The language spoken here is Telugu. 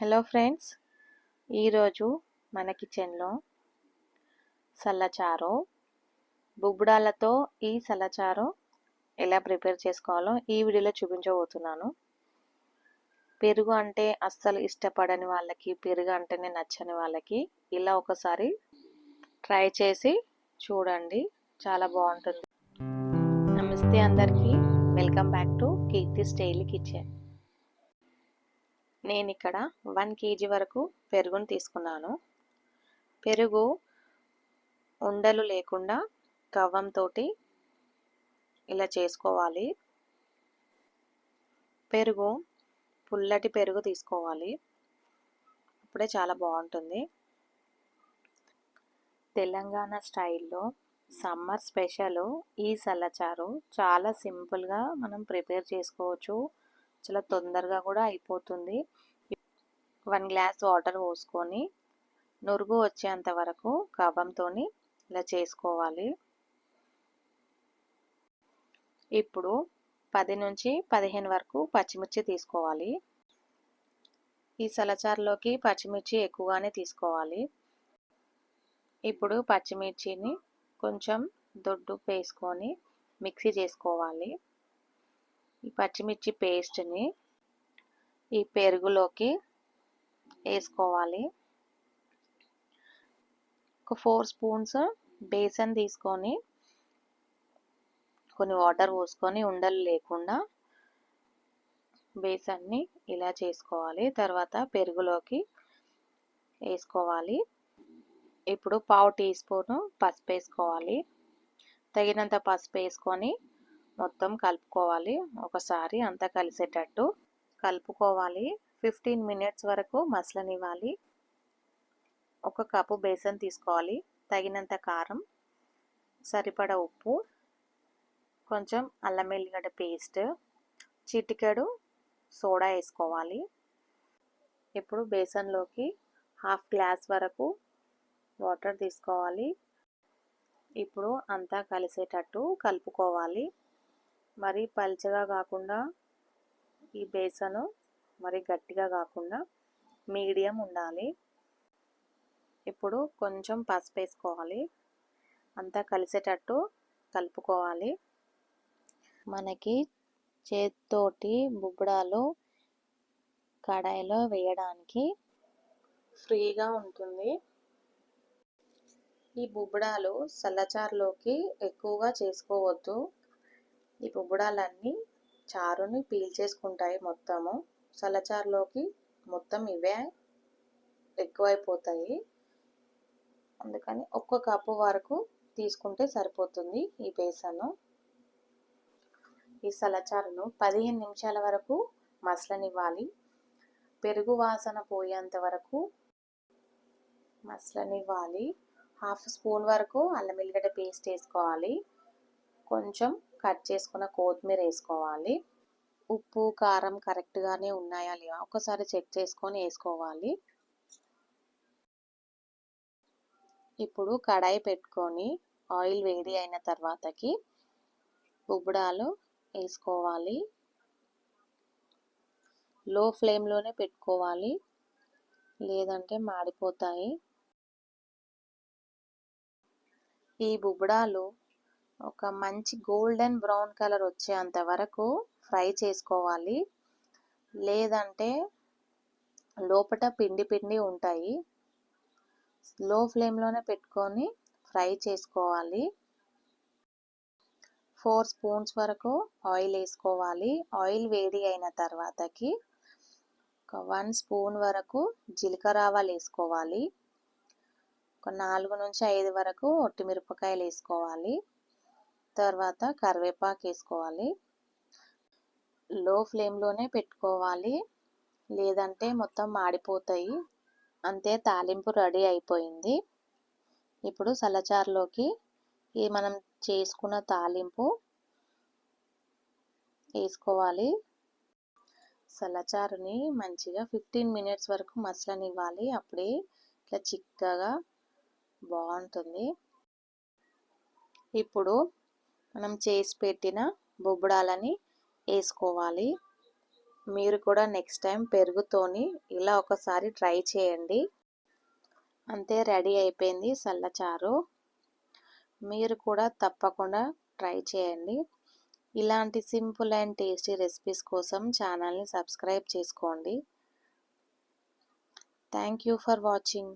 హలో ఫ్రెండ్స్ ఈరోజు మన కిచెన్లో సల్లచారు బుబ్బుడాలతో ఈ సల్లచారు ఎలా ప్రిపేర్ చేసుకోవాలో ఈ వీడియోలో చూపించబోతున్నాను. పెరుగు అంటే అస్సలు ఇష్టపడని వాళ్ళకి పెరుగు అంటేనే నచ్చని వాళ్ళకి ఇలా ఒకసారి ట్రై చేసి చూడండి. చాలా బాగుంటుంది. నమస్తే అందరికీ. Welcome back to Keerthi style kitchen నేను ఇక్కడ వన్ కేజీ వరకు పెరుగును తీసుకున్నాను. పెరుగు ఉండలు లేకుండా కవ్వంతో ఇలా చేసుకోవాలి. పెరుగు పుల్లటి పెరుగు తీసుకోవాలి. అప్పుడే చాలా బాగుంటుంది. తెలంగాణ స్టైల్లో సమ్మర్ స్పెషల్ ఈ సల్లచారు చాలా సింపుల్గా మనం ప్రిపేర్ చేసుకోవచ్చు. చాలా తొందరగా కూడా అయిపోతుంది. వన్ గ్లాస్ వాటర్ పోసుకొని నురుగు వచ్చేంత వరకు కవ్వంతో ఇలా చేసుకోవాలి. ఇప్పుడు పది నుంచి పదిహేను వరకు పచ్చిమిర్చి తీసుకోవాలి. ఈ సలచారులోకి పచ్చిమిర్చి ఎక్కువగానే తీసుకోవాలి. ఇప్పుడు పచ్చిమిర్చిని కొంచెం దొడ్డు వేసుకొని మిక్సీ చేసుకోవాలి. ఈ పచ్చిమిర్చి పేస్ట్ని ఈ పెరుగులోకి వేసుకోవాలి. ఒక ఫోర్ స్పూన్స్ బేసన్ తీసుకొని కొన్ని వాటర్ పోసుకొని ఉండలు లేకుండా బేసన్ని ఇలా చేసుకోవాలి. తర్వాత పెరుగులోకి వేసుకోవాలి. ఇప్పుడు పావు టీ స్పూను పసుపు వేసుకోవాలి. తగినంత పసుపు వేసుకొని మొత్తం కలుపుకోవాలి. ఒకసారి అంతా కలిసేటట్టు కలుపుకోవాలి. ఫిఫ్టీన్ మినిట్స్ వరకు మసలనివ్వాలి. ఒక కప్పు బేసన్ తీసుకోవాలి. తగినంత కారం సరిపడ ఉప్పు కొంచెం అల్లం వెల్లిగడ్డ పేస్ట్ చిటికెడు సోడా వేసుకోవాలి. ఇప్పుడు బేసన్లోకి హాఫ్ గ్లాస్ వరకు వాటర్ తీసుకోవాలి. ఇప్పుడు అంతా కలిసేటట్టు కలుపుకోవాలి. మరీ పల్చగా కాకుండా ఈ బేసను మరి గట్టిగా కాకుండా మీడియం ఉండాలి. ఇప్పుడు కొంచెం పసుపు వేసుకోవాలి. అంతా కలిసేటట్టు కలుపుకోవాలి. మనకి చేతితోటి బుబ్బడాలు కడాయిలో వేయడానికి ఫ్రీగా ఉంటుంది. ఈ బుబ్బడాలు సల్లచారులోకి ఎక్కువగా చేసుకోవద్దు. ఈ బుబ్బడాలన్నీ చారుని పీల్చేసుకుంటాయి మొత్తము. సలచారులోకి మొత్తం ఇవే ఎక్కువైపోతాయి. అందుకని ఒక్క కప్పు వరకు తీసుకుంటే సరిపోతుంది ఈ బేసను. ఈ సలచారును పదిహేను నిమిషాల వరకు మసలనివ్వాలి. పెరుగు వాసన పోయేంత వరకు మసలనివ్వాలి. హాఫ్ స్పూన్ వరకు అల్లం వెల్లిగడ్డ పేస్ట్ వేసుకోవాలి. కొంచెం కట్ చేసుకున్న కొత్తిమీర వేసుకోవాలి. ఉప్పు కారం కరెక్ట్గానే ఉన్నాయా లేవా ఒకసారి చెక్ చేసుకొని వేసుకోవాలి. ఇప్పుడు కడాయి పెట్టుకొని ఆయిల్ వేడి అయిన తర్వాతకి బుబ్బడాలు వేసుకోవాలి. లో ఫ్లేమ్లోనే పెట్టుకోవాలి. లేదంటే మాడిపోతాయి. ఈ బుబ్బడాలు ఒక మంచి గోల్డెన్ బ్రౌన్ కలర్ వచ్చేంత వరకు ఫ్రై చేసుకోవాలి. లేదంటే లోపల పిండి పిండి ఉంటాయి. లో ఫ్లేమ్లోనే పెట్టుకొని ఫ్రై చేసుకోవాలి. ఫోర్ స్పూన్స్ వరకు ఆయిల్ వేసుకోవాలి. ఆయిల్ వేడి అయిన తర్వాతకి ఒక వన్ స్పూన్ వరకు జీలకర్ర ఆవాలు వేసుకోవాలి. ఒక నాలుగు నుంచి ఐదు వరకు ఒట్టిమిరపకాయలు వేసుకోవాలి. తర్వాత కరివేపాకు వేసుకోవాలి. లో ఫ్లేమ్లోనే పెట్టుకోవాలి. లేదంటే మొత్తం మాడిపోతాయి. అంతే తాలింపు రెడీ అయిపోయింది. ఇప్పుడు సలచారులోకి ఈ మనం చేసుకున్న తాలింపు వేసుకోవాలి. సలచారుని మంచిగా ఫిఫ్టీన్ మినిట్స్ వరకు మసలనివ్వాలి. అప్పుడే ఇట్లా చిక్కగా బాగుంటుంది. ఇప్పుడు మనం చేసి పెట్టిన బొబ్బడాలని వేసుకోవాలి. మీరు కూడా నెక్స్ట్ టైం పెరుగుతోని ఇలా ఒకసారి ట్రై చేయండి. అంతే రెడీ అయిపోయింది సల్లచారు. మీరు కూడా తప్పకుండా ట్రై చేయండి. ఇలాంటి సింపుల్ అండ్ టేస్టీ రెసిపీస్ కోసం ఛానల్ని సబ్స్క్రైబ్ చేసుకోండి. Thank you for watching.